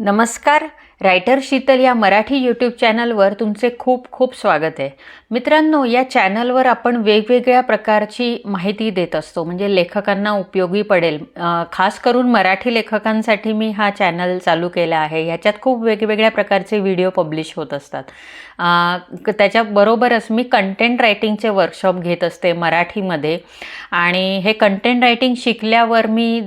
नमस्कार. रायटर शीतल या मराठी यूट्यूब चॅनलवर तुमचे खूप खूप स्वागत आहे. मित्रांनो या चॅनलवर आपण वेगवेगळ्या प्रकारची माहिती देत असतो. म्हणजे लेखकांना उपयोगी पडेल. खास करून मराठी लेखकांसाठी मी हा चॅनल चालू केला आहे. ह्याच्यात खूप वेगवेगळ्या प्रकारचे व्हिडिओ पब्लिश होत असतात. त्याच्याबरोबरच मी कंटेंट रायटिंगचे वर्कशॉप घेत असते मराठीमध्ये. आणि हे कंटेंट रायटिंग शिकल्यावर मी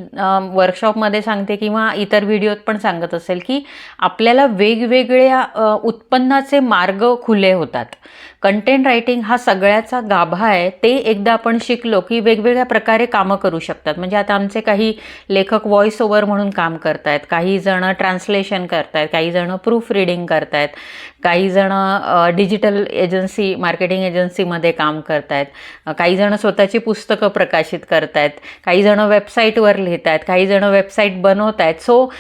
वर्कशॉपमध्ये सांगते किंवा इतर व्हिडिओत पण सांगत असेल की आपल्याला वेगवेगळ्या उत्पन्नाचे मार्ग खुले होतात. कंटेंट रायटिंग हा सगळ्याचा गाभा आहे. ते एकदा आपण शिकलो की वेगवेगळ्या प्रकारे कामं करू शकतात. म्हणजे आता आमचे काही लेखक व्हॉइस ओव्हर म्हणून काम करतायत. काही जणं ट्रान्सलेशन करतायत. काही जणं प्रूफ रिडिंग करतायत. काही जणं डिजिटल एजन्सी मार्केटिंग एजन्सीमध्ये काम करतायत. काही जणं स्वतःची पुस्तकं प्रकाशित करतायत. काही जणं वेबसाईटवर लिहित आहेत काही जणं वेबसाईट बनवत आहेत सो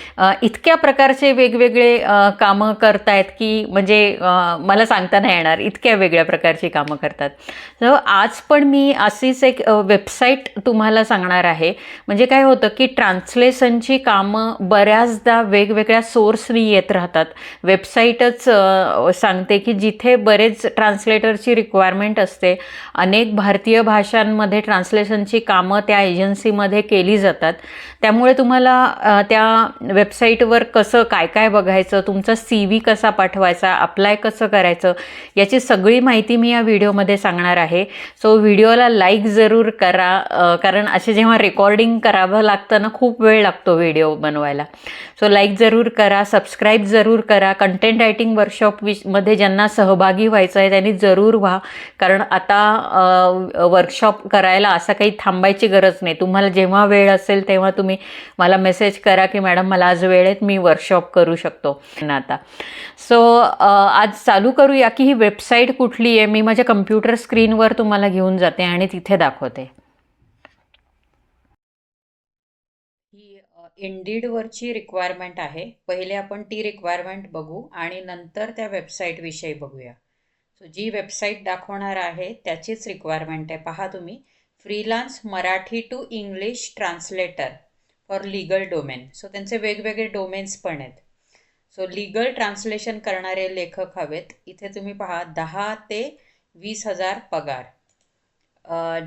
इतक्या प्रकारचे वेगवेगळे कामं करतायत की म्हणजे मला सांगता नाही येणार. इतक्या वेगळ्या प्रकारची कामं करतात. तर आज पण मी अशीच एक वेबसाईट तुम्हाला सांगणार आहे. म्हणजे काय होतं की ट्रान्सलेशनची कामं बऱ्याचदा वेगवेगळ्या सोर्सनी येत राहतात. वेबसाईटच सांगते की जिथे बरेच ट्रान्सलेटरची रिक्वायरमेंट असते. अनेक भारतीय भाषांमध्ये ट्रान्सलेशनची कामं त्या एजन्सीमध्ये केली जातात. त्यामुळे तुम्हाला त्या वेबसाईटवर कसं काय काय बघायचं तुमचा सी व्ही कसा पाठवायचा अप्लाय कसं करायचं याची सगळी माहिती मी या व्हिडिओमध्ये सांगणार आहे. सो व्हिडिओला लाईक जरूर करा कारण असे जेव्हा रेकॉर्डिंग करावं लागतं ना खूप वेळ लागतो व्हिडिओ बनवायला. सो लाईक जरूर करा सबस्क्राईब जरूर करा. कंटेंट रायटिंग वर्कशॉप विशमध्ये ज्यांना सहभागी व्हायचं आहे त्यांनी जरूर व्हा. कारण आता वर्कशॉप करायला असं काही थांबायची गरज नाही. तुम्हाला जेव्हा वेळ असेल तेव्हा तुम्ही मला मेसेज करा की मॅडम मला आज वेळेत मी वर्कशॉप करू शकतो. आता. सो आज चालू करूया की ही वेबसाईट कुठली आहे? मी माझ्या कम्प्युटर स्क्रीनवर तुम्हाला घेऊन जाते आणि तिथे दाखवते. ही इंडीडवरची रिक्वायरमेंट आहे. पहिले आपण ती रिक्वायरमेंट बघू आणि नंतर त्या वेबसाईटविषयी बघूया. सो जी वेबसाईट दाखवणार आहे त्याचीच रिक्वायरमेंट आहे. पहा तुम्ही. Freelance Marathi to English translator for legal domain so त्यांचे वेगवेगळे डोमेन्स पण आहेत. सो लिगल ट्रान्सलेशन करणारे लेखक हवेत. इथे तुम्ही पहा दहा ते वीस हजार पगार.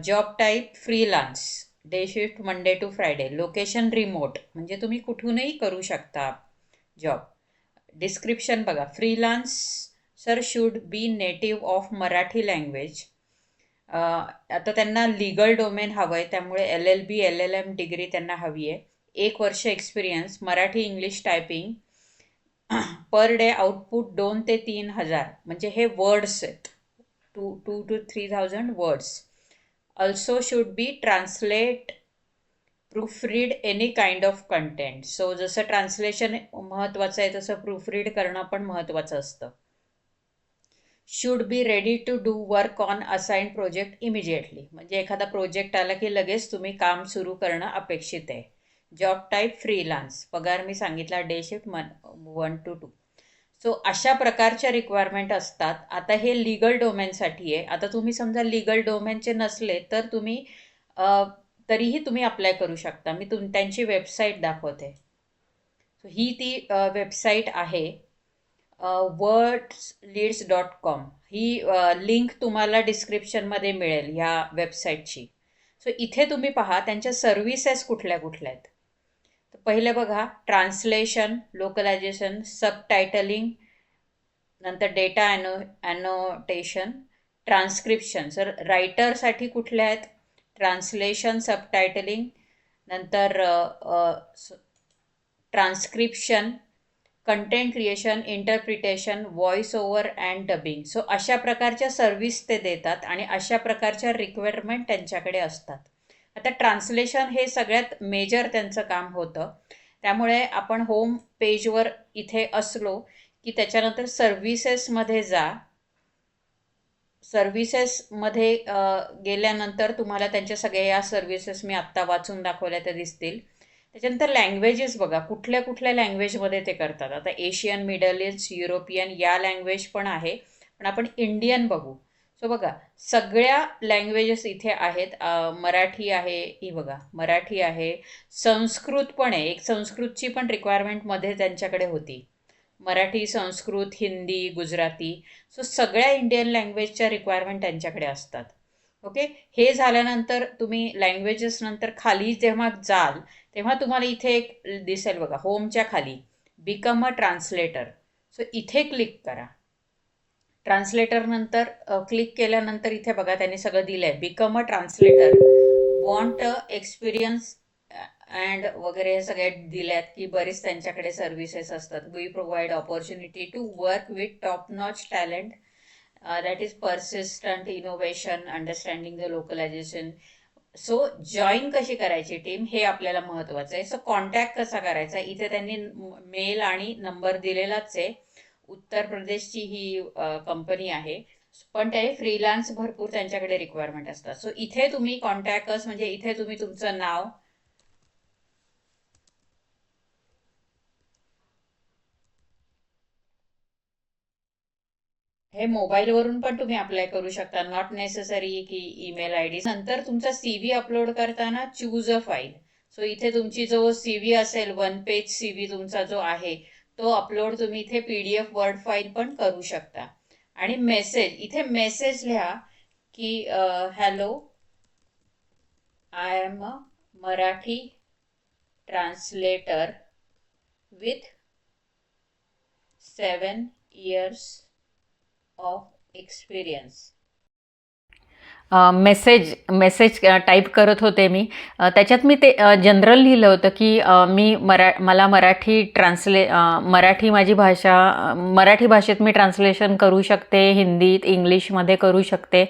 Job type freelance day shift Monday to Friday location remote म्हणजे तुम्ही कुठूनही करू शकता जॉब डिस्क्रिप्शन बघा. Freelancer should be native of Marathi language आता त्यांना लिगल डोमेन हवं आहे त्यामुळे L L B L L M degree त्यांना हवी आहे एक वर्ष experience Marathi English typing per day output दोन ते तीन हजार. म्हणजे हे वर्ड्स आहेत. Two to two three thousand words also should be translate proof read any kind of content so जसं ट्रान्सलेशन महत्त्वाचं आहे तसं प्रूफ रीड करणं पण महत्त्वाचं असतं. Should be ready to do work on assign project immediately म्हणजे एखादा प्रोजेक्ट आला की लगेच तुम्ही काम सुरू करणं अपेक्षित आहे. जॉब टाईप फ्रीलान्स पगार मी सांगितला day shift Monday one to two so अशा प्रकारच्या रिक्वायरमेंट असतात. आता हे लिगल डोमेनसाठी आहे. आता तुम्ही समजा लिगल डोमेनचे नसले तर तुम्ही तरीही तुम्ही अप्लाय करू शकता. मी तुम त्यांची वेबसाईट दाखवते. सो ही ती वेबसाईट आहे वर्ड्स लीड्स डॉट कॉम ही लिंक तुम्हाला डिस्क्रिप्शनमध्ये मिळेल ह्या वेबसाईटची सो इथे तुम्ही पहा त्यांच्या सर्व्हिसेस कुठल्या कुठल्या आहेत? पहिले बघा ट्रान्सलेशन लोकलायझेशन सब टायटलिंग नंतर data anno annotation transcription sir रायटरसाठी कुठल्या आहेत? ट्रान्सलेशन सब टायटलिंग नंतर transcription content creation interpretation voice over and dubbing so अशा प्रकारच्या सर्व्हिस ते देतात आणि अशा प्रकारच्या रिक्वायरमेंट त्यांच्याकडे असतात. आता ट्रान्सलेशन हे सगळ्यात मेजर त्यांचं काम होतं. त्यामुळे आपण होम पेजवर इथे असलो की त्याच्यानंतर सर्व्हिसेसमध्ये जा. सर्व्हिसेसमध्ये गेल्यानंतर तुम्हाला त्यांच्या सगळ्या या सर्व्हिसेस मी आत्ता वाचून दाखवल्या त्या दिसतील. त्याच्यानंतर लँग्वेजेस बघा कुठल्या कुठल्या लँग्वेजमध्ये ते करतात. आता एशियन मिडल ईस्ट युरोपियन या लँग्वेज पण आहे. पण आपण इंडियन बघू. सो बघा सगळ्या लँग्वेजेस इथे आहेत. मराठी आहे ही बघा मराठी आहे. संस्कृत पण आहे. एक संस्कृतची पण रिक्वायरमेंटमध्ये त्यांच्याकडे होती. मराठी संस्कृत हिंदी गुजराती. सो सगळ्या इंडियन लँग्वेजच्या रिक्वायरमेंट त्यांच्याकडे असतात. ओके हे झाल्यानंतर तुम्ही लँग्वेजेस नंतर खाली जेव्हा जाल तेव्हा तुम्हाला इथे एक दिसेल बघा होमच्या खाली. बिकम अ ट्रान्सलेटर सो इथे क्लिक करा. ट्रान्सलेटर नंतर क्लिक केल्यानंतर इथे बघा त्यांनी सगळं दिलं आहे become a translator want experience and वगैरे हे सगळे दिल्यात की बरेच त्यांच्याकडे सर्व्हिसेस असतात. We provide opportunity to work with top notch talent that is persistent innovation understanding the localization so join कशी करायची टीम हे आपल्याला महत्त्वाचं आहे. सो कॉन्टॅक्ट कसा करायचा? इथे त्यांनी मेल आणि नंबर दिलेलाच आहे. उत्तर प्रदेशची ही कंपनी आहे. पण ते फ्रीलान्स भरपूर त्यांच्याकडे रिक्वायरमेंट असतात. सो इथे तुम्ही कॉन्टॅक्टर्स म्हणजे इथे तुम्ही तुमचं नाव हे मोबाईलवरून पण तुम्ही अप्लाय करू शकता. नॉट नेसेसरी की ईमेल आय डी नंतर तुमचा सी व्ही अपलोड करताना चूज अ फाईल सो इथे तुमची जो सी व्ही असेल वन पेज सी व्ही तुमचा जो आहे तो अपलोड तुम्ही इथे P D F word file पण करू शकता. आणि मेसेज इथे मेसेज लिहा की hello I am a Marathi translator with seven years of experience message message type करत होते मी. त्याच्यात मी ते जनरल लिहिलं होतं की मी मरा मला मराठी ट्रान्सले मराठी माझी भाषा मराठी भाषेत मी ट्रान्सलेशन करू शकते हिंदीत इंग्लिशमध्ये करू शकते.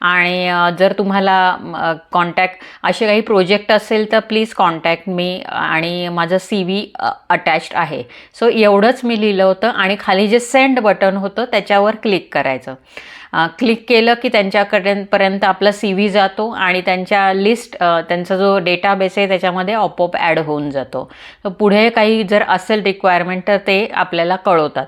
आणि जर तुम्हाला कॉन्टॅक्ट असे काही प्रोजेक्ट असेल तर प्लीज कॉन्टॅक्ट मी आणि माझं सी व्ही अटॅच्ड आहे. सो एवढंच मी लिहिलं होतं आणि खाली जे सेंड बटन होतं त्याच्यावर क्लिक करायचं. क्लिक केलं की त्यांच्याकडेपर्यंत आपला सी व्ही जातो आणि त्यांच्या लिस्ट त्यांचा जो डेटाबेस आहे त्याच्यामध्ये आपोआप ॲड होऊन जातो. तर पुढे काही जर असेल रिक्वायरमेंट तर ते आपल्याला कळवतात.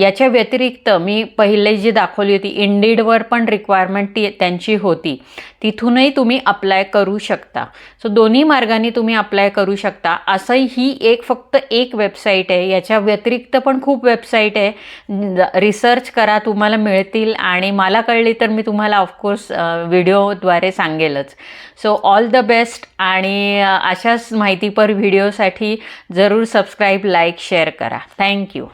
याच्या व्यतिरिक्त मी पहिले जी दाखवली होती इंडीडवर पण रिक्वायरमेंट ती त्यांची होती. तिथूनही तुम्ही अप्लाय करू शकता. सो दोन्ही मार्गाने तुम्ही अप्लाय करू शकता. असं ही एक फक्त एक वेबसाईट आहे. याच्या व्यतिरिक्त पण खूप वेबसाईट आहे. रिसर्च करा तुम्हाला मिळतील आणि मला कळली तर मी तुम्हाला ऑफकोर्स व्हिडिओद्वारे सांगेलच. सो ऑल द बेस्ट आणि अशाच माहितीपर व्हिडिओसाठी जरूर सबस्क्राईब लाईक शेअर करा. Thank you